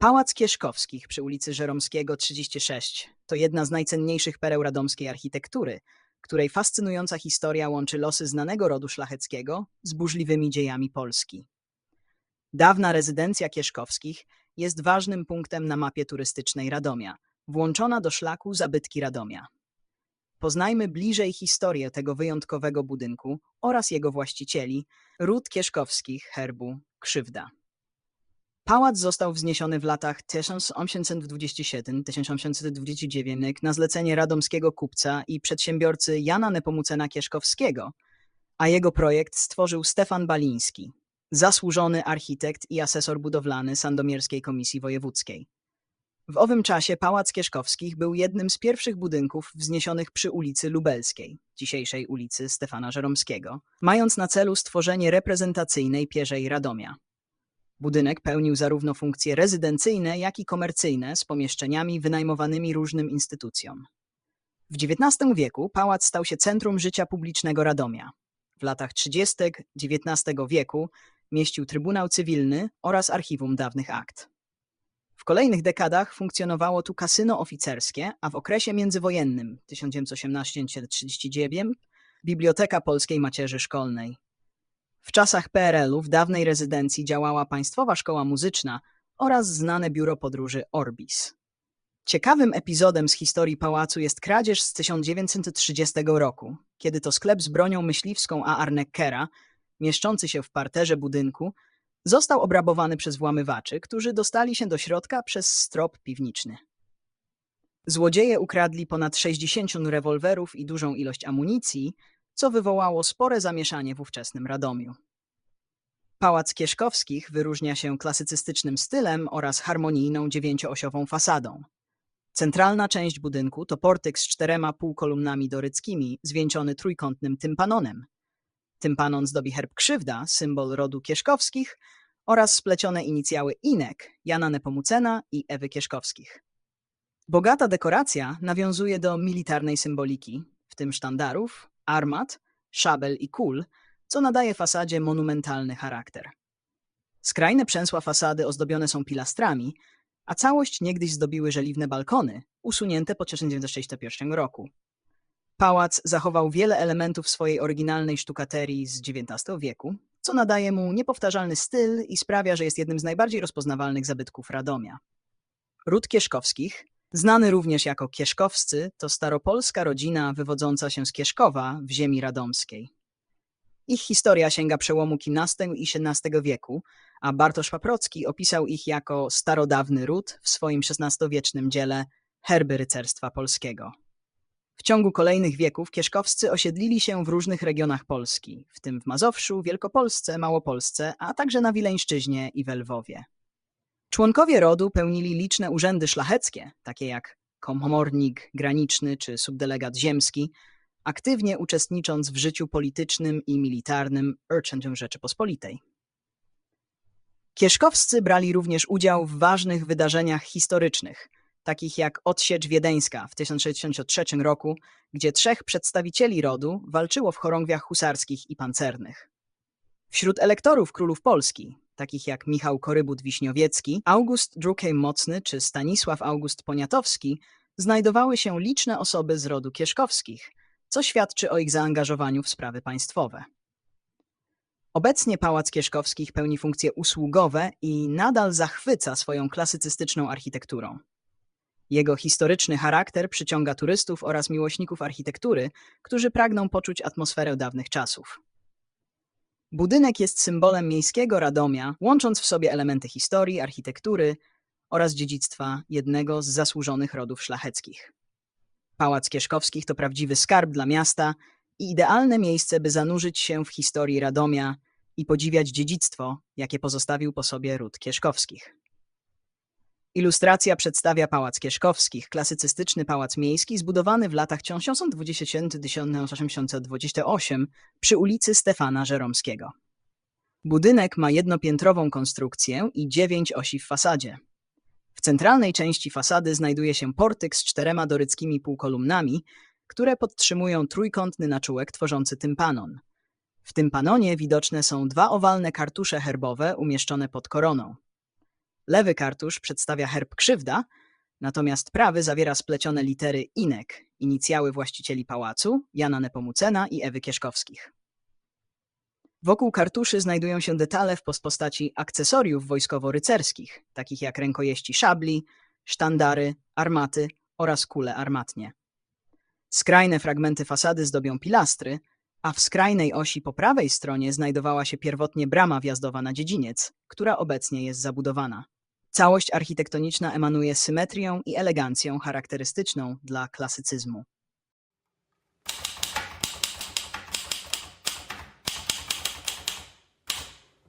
Pałac Kieszkowskich przy ulicy Żeromskiego 36 to jedna z najcenniejszych pereł radomskiej architektury, której fascynująca historia łączy losy znanego rodu szlacheckiego z burzliwymi dziejami Polski. Dawna rezydencja Kieszkowskich jest ważnym punktem na mapie turystycznej Radomia, włączona do szlaku zabytki Radomia. Poznajmy bliżej historię tego wyjątkowego budynku oraz jego właścicieli, ród Kieszkowskich herbu Krzywda. Pałac został wzniesiony w latach 1827-1829 na zlecenie radomskiego kupca i przedsiębiorcy Jana Nepomucena Kieszkowskiego, a jego projekt stworzył Stefan Baliński, zasłużony architekt i asesor budowlany Sandomierskiej Komisji Wojewódzkiej. W owym czasie Pałac Kieszkowskich był jednym z pierwszych budynków wzniesionych przy ulicy Lubelskiej, dzisiejszej ulicy Stefana Żeromskiego, mając na celu stworzenie reprezentacyjnej pierzej Radomia. Budynek pełnił zarówno funkcje rezydencyjne, jak i komercyjne z pomieszczeniami wynajmowanymi różnym instytucjom. W XIX wieku pałac stał się centrum życia publicznego Radomia. W latach 30. XIX wieku mieścił Trybunał Cywilny oraz Archiwum Dawnych Akt. W kolejnych dekadach funkcjonowało tu kasyno oficerskie, a w okresie międzywojennym 1918-39 Biblioteka Polskiej Macierzy Szkolnej. W czasach PRL-u w dawnej rezydencji działała Państwowa Szkoła Muzyczna oraz znane biuro podróży Orbis. Ciekawym epizodem z historii pałacu jest kradzież z 1930 roku, kiedy to sklep z bronią myśliwską A. Arneckera, mieszczący się w parterze budynku, został obrabowany przez włamywaczy, którzy dostali się do środka przez strop piwniczny. Złodzieje ukradli ponad 60 rewolwerów i dużą ilość amunicji, co wywołało spore zamieszanie w ówczesnym Radomiu. Pałac Kieszkowskich wyróżnia się klasycystycznym stylem oraz harmonijną dziewięcioosiową fasadą. Centralna część budynku to portyk z czterema półkolumnami doryckimi, zwieńczony trójkątnym tympanonem. Tympanon zdobi herb krzywda, symbol rodu Kieszkowskich, oraz splecione inicjały Inek, Jana Nepomucena i Ewy Kieszkowskich. Bogata dekoracja nawiązuje do militarnej symboliki, w tym sztandarów, armat, szabel i kul, co nadaje fasadzie monumentalny charakter. Skrajne przęsła fasady ozdobione są pilastrami, a całość niegdyś zdobiły żeliwne balkony, usunięte po 1961 roku. Pałac zachował wiele elementów swojej oryginalnej sztukaterii z XIX wieku, co nadaje mu niepowtarzalny styl i sprawia, że jest jednym z najbardziej rozpoznawalnych zabytków Radomia. Ród Kieszkowskich, znany również jako Kieszkowscy, to staropolska rodzina wywodząca się z Kieszkowa w ziemi radomskiej. Ich historia sięga przełomu XV i XVII wieku, a Bartosz Paprocki opisał ich jako starodawny ród w swoim XVI-wiecznym dziele Herby Rycerstwa Polskiego. W ciągu kolejnych wieków kieszkowscy osiedlili się w różnych regionach Polski, w tym w Mazowszu, Wielkopolsce, Małopolsce, a także na Wileńszczyźnie i we Lwowie. Członkowie rodu pełnili liczne urzędy szlacheckie, takie jak komornik graniczny czy subdelegat ziemski, aktywnie uczestnicząc w życiu politycznym i militarnym Urchentum Rzeczypospolitej. Kieszkowscy brali również udział w ważnych wydarzeniach historycznych, takich jak odsiecz wiedeńska w 1063 roku, gdzie trzech przedstawicieli rodu walczyło w chorągwiach husarskich i pancernych. Wśród elektorów królów Polski, takich jak Michał Korybut Wiśniowiecki, August Druckheim Mocny czy Stanisław August Poniatowski, znajdowały się liczne osoby z rodu Kieszkowskich, co świadczy o ich zaangażowaniu w sprawy państwowe. Obecnie Pałac Kieszkowskich pełni funkcje usługowe i nadal zachwyca swoją klasycystyczną architekturą. Jego historyczny charakter przyciąga turystów oraz miłośników architektury, którzy pragną poczuć atmosferę dawnych czasów. Budynek jest symbolem miejskiego Radomia, łącząc w sobie elementy historii, architektury oraz dziedzictwa jednego z zasłużonych rodów szlacheckich. Pałac Kieszkowskich to prawdziwy skarb dla miasta i idealne miejsce, by zanurzyć się w historii Radomia i podziwiać dziedzictwo, jakie pozostawił po sobie ród Kieszkowskich. Ilustracja przedstawia Pałac Kieszkowskich, klasycystyczny pałac miejski zbudowany w latach 1920-1928 przy ulicy Stefana Żeromskiego. Budynek ma jednopiętrową konstrukcję i dziewięć osi w fasadzie. W centralnej części fasady znajduje się portyk z czterema doryckimi półkolumnami, które podtrzymują trójkątny naczółek tworzący tympanon. W tympanonie widoczne są dwa owalne kartusze herbowe umieszczone pod koroną. Lewy kartusz przedstawia herb krzywda, natomiast prawy zawiera splecione litery INEK, inicjały właścicieli pałacu, Jana Nepomucena i Ewy Kieszkowskich. Wokół kartuszy znajdują się detale w postaci akcesoriów wojskowo-rycerskich, takich jak rękojeści szabli, sztandary, armaty oraz kule armatnie. Skrajne fragmenty fasady zdobią pilastry, a w skrajnej osi po prawej stronie znajdowała się pierwotnie brama wjazdowa na dziedziniec, która obecnie jest zabudowana. Całość architektoniczna emanuje symetrią i elegancją charakterystyczną dla klasycyzmu.